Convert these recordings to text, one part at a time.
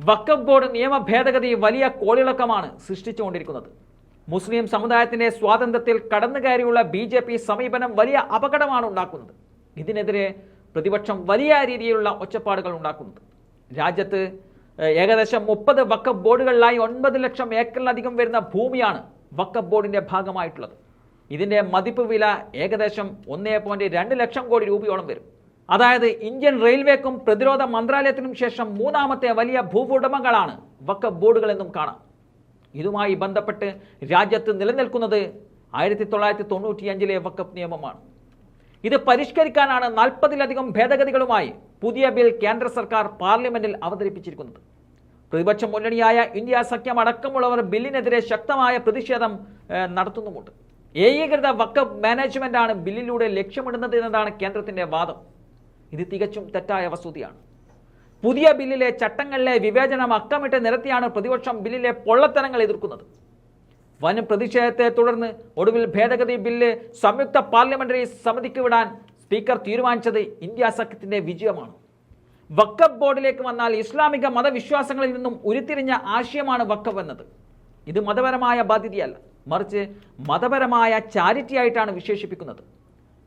വഖഫ് board നിയമ ഭേദഗതി വലിയ കോളിളക്കമാണ് സൃഷ്ടിച്ചുകൊണ്ടിരിക്കുന്നത്. മുസ്ലിം സമുദായത്തിന്റെ സ്വാതന്ത്ര്യത്തിൽ കടന്നുകയറിയുള്ള ബി ജെ പി സമീപനം വലിയ അപകടമാണ് ഉണ്ടാക്കുന്നത്. ഇതിനെതിരെ പ്രതിപക്ഷം വലിയ രീതിയിലുള്ള ഒച്ചപ്പാടുകൾ ഉണ്ടാക്കുന്നത് രാജ്യത്ത് ഏകദേശം മുപ്പത് വക്കഫ് ബോർഡുകളിലായി ഒൻപത് ലക്ഷം ഏക്കറിലധികം വരുന്ന ഭൂമിയാണ് വക്കഫ് ബോർഡിന്റെ ഭാഗമായിട്ടുള്ളത്. ഇതിന്റെ മതിപ്പ് വില ഏകദേശം ഒന്നേ ലക്ഷം കോടി രൂപയോളം വരും. അതായത് ഇന്ത്യൻ റെയിൽവേക്കും പ്രതിരോധ മന്ത്രാലയത്തിനും ശേഷം മൂന്നാമത്തെ വലിയ ഭൂവുടമകളാണ് വക്കഫ് ബോർഡുകൾ എന്നും കാണാം. ഇതുമായി ബന്ധപ്പെട്ട് രാജ്യത്ത് നിലനിൽക്കുന്നത് ആയിരത്തി തൊള്ളായിരത്തി തൊണ്ണൂറ്റിയഞ്ചിലെ വക്കഫ് നിയമമാണ്. ഇത് പരിഷ്കരിക്കാനാണ് നാൽപ്പതിലധികം ഭേദഗതികളുമായി പുതിയ ബിൽ കേന്ദ്ര സർക്കാർ പാർലമെന്റിൽ അവതരിപ്പിച്ചിരിക്കുന്നത്. പ്രതിപക്ഷ മുന്നണിയായ ഇന്ത്യ സഖ്യം അടക്കമുള്ളവർ ബില്ലിനെതിരെ ശക്തമായ പ്രതിഷേധം നടത്തുന്നുമുണ്ട്. ഏകീകൃത വക്കഫ് മാനേജ്മെന്റാണ് ബില്ലിലൂടെ ലക്ഷ്യമിടുന്നത് എന്നതാണ് കേന്ദ്രത്തിന്റെ വാദം. ഇത് തികച്ചും തെറ്റായ വസ്തുതയാണ്. പുതിയ ബില്ലിലെ ചട്ടങ്ങളിലെ വിവേചനം അക്കമിട്ട് നിരത്തിയാണ് പ്രതിപക്ഷം ബില്ലിലെ പൊള്ളത്തരങ്ങൾ എതിർക്കുന്നത്. വൻ പ്രതിഷേധത്തെ തുടർന്ന് ഒടുവിൽ ഭേദഗതി ബില്ല് സംയുക്ത പാർലമെന്ററി സമിതിക്ക് വിടാൻ സ്പീക്കർ തീരുമാനിച്ചത് ഇന്ത്യ സഖ്യത്തിന്റെ വിജയമാണ്. വക്കഫ് ബോർഡിലേക്ക് വന്നാൽ ഇസ്ലാമിക മതവിശ്വാസങ്ങളിൽ നിന്നും ഉരുത്തിരിഞ്ഞ ആശയമാണ് വക്കഫ് എന്നത്. ഇത് മതപരമായ ബാധ്യതയല്ല മറിച്ച് മതപരമായ ചാരിറ്റി ആയിട്ടാണ് വിശേഷിപ്പിക്കുന്നത്.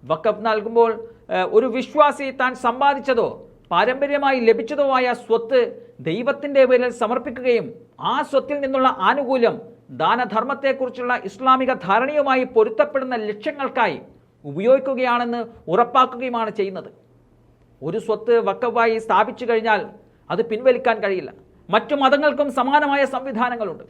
വക്കഫ് നൽകുമ്പോൾ ഒരു വിശ്വാസി താൻ സമ്പാദിച്ചതോ പാരമ്പര്യമായി ലഭിച്ചതോ ആയ സ്വത്ത് ദൈവത്തിന്റെ പേരിൽ സമർപ്പിക്കുകയും ആ സ്വത്തിൽ നിന്നുള്ള ആനുകൂല്യം ദാനധർമ്മത്തെക്കുറിച്ചുള്ള ഇസ്ലാമിക ധാരണയുമായി പൊരുത്തപ്പെടുന്ന ലക്ഷ്യങ്ങൾക്കായി ഉപയോഗിക്കുകയാണെന്ന് ഉറപ്പാക്കുകയുമാണ് ചെയ്യുന്നത്. ഒരു സ്വത്ത് വക്കവായി സ്ഥാപിച്ചു കഴിഞ്ഞാൽ അത് പിൻവലിക്കാൻ കഴിയില്ല. മറ്റു മതങ്ങൾക്കും സമാനമായ സംവിധാനങ്ങളുണ്ട്.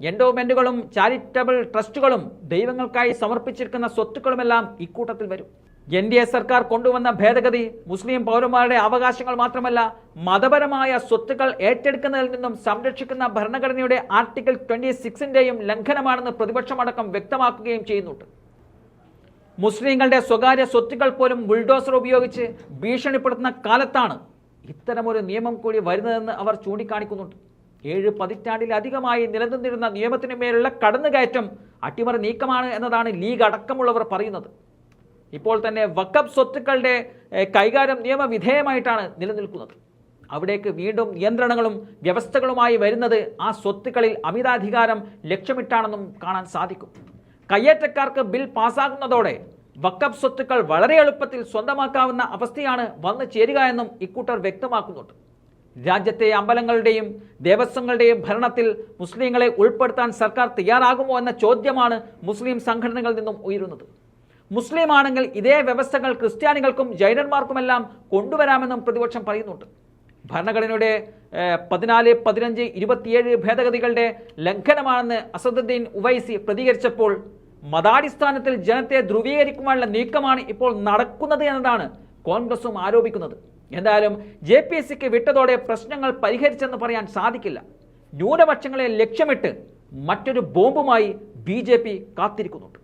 എൻഡോമെന്റുകളും ചാരിറ്റബിൾ ട്രസ്റ്റുകളും ദൈവങ്ങൾക്കായി സമർപ്പിച്ചിരിക്കുന്ന സ്വത്തുക്കളുമെല്ലാം ഇക്കൂട്ടത്തിൽ വരും. എൻ ഡി എ സർക്കാർ കൊണ്ടുവന്ന ഭേദഗതി മുസ്ലിം പൗരന്മാരുടെ അവകാശങ്ങൾ മാത്രമല്ല മതപരമായ സ്വത്തുക്കൾ ഏറ്റെടുക്കുന്നതിൽ നിന്നും സംരക്ഷിക്കുന്ന ഭരണഘടനയുടെ ആർട്ടിക്കിൾ ട്വന്റി സിക്സിന്റെയും ലംഘനമാണെന്ന് പ്രതിപക്ഷമടക്കം വ്യക്തമാക്കുകയും ചെയ്യുന്നുണ്ട്. മുസ്ലിങ്ങളുടെ സ്വകാര്യ സ്വത്തുക്കൾ പോലും ബുൾഡോസർ ഉപയോഗിച്ച് ഭീഷണിപ്പെടുത്തുന്ന കാലത്താണ് ഇത്തരമൊരു നിയമം കൂടി വരുന്നതെന്ന് അവർ ചൂണ്ടിക്കാണിക്കുന്നുണ്ട്. ഏഴ് പതിറ്റാണ്ടിലധികമായി നിലനിന്നിരുന്ന നിയമത്തിനു മേലുള്ള കടന്നുകയറ്റം അട്ടിമറി നീക്കമാണ് എന്നതാണ് ലീഗ് അടക്കമുള്ളവർ പറയുന്നത്. ഇപ്പോൾ തന്നെ വക്കബ് സ്വത്തുക്കളുടെ കൈകാര്യം നിയമവിധേയമായിട്ടാണ് നിലനിൽക്കുന്നത്. അവിടേക്ക് വീണ്ടും നിയന്ത്രണങ്ങളും വ്യവസ്ഥകളുമായി വരുന്നത് ആ സ്വത്തുക്കളിൽ അമിതാധികാരം ലക്ഷ്യമിട്ടാണെന്നും കാണാൻ സാധിക്കും. കയ്യേറ്റക്കാർക്ക് ബിൽ പാസ്സാകുന്നതോടെ വക്കബ് സ്വത്തുക്കൾ വളരെ എളുപ്പത്തിൽ സ്വന്തമാക്കാവുന്ന അവസ്ഥയാണ് വന്നു ചേരുക എന്നും ഇക്കൂട്ടർ വ്യക്തമാക്കുന്നുണ്ട്. രാജ്യത്തെ അമ്പലങ്ങളുടെയും ദേവസ്വങ്ങളുടെയും ഭരണത്തിൽ മുസ്ലിങ്ങളെ ഉൾപ്പെടുത്താൻ സർക്കാർ തയ്യാറാകുമോ എന്ന ചോദ്യമാണ് മുസ്ലിം സംഘടനകളിൽ നിന്നും ഉയരുന്നത്. മുസ്ലിം ആണെങ്കിൽ ഇതേ വ്യവസ്ഥകൾ ക്രിസ്ത്യാനികൾക്കും ജൈനന്മാർക്കുമെല്ലാം കൊണ്ടുവരാമെന്നും പ്രതിപക്ഷം പറയുന്നുണ്ട്. ഭരണഘടനയുടെ പതിനാല് പതിനഞ്ച് ഇരുപത്തിയേഴ് ഭേദഗതികളുടെ ലംഘനമാണെന്ന് അസദുദ്ദീൻ ഉവൈസി പ്രതികരിച്ചപ്പോൾ മതാടിസ്ഥാനത്തിൽ ജനത്തെ ധ്രുവീകരിക്കുവാനുള്ള നീക്കമാണ് ഇപ്പോൾ നടക്കുന്നത് എന്നതാണ് കോൺഗ്രസും ആരോപിക്കുന്നത്. എന്തായാലും ജെ പി എസ് സിക്ക് വിട്ടതോടെ പ്രശ്നങ്ങൾ പരിഹരിച്ചെന്ന് പറയാൻ സാധിക്കില്ല. ന്യൂനപക്ഷങ്ങളെ ലക്ഷ്യമിട്ട് മറ്റൊരു ബോംബുമായി ബി കാത്തിരിക്കുന്നുണ്ട്.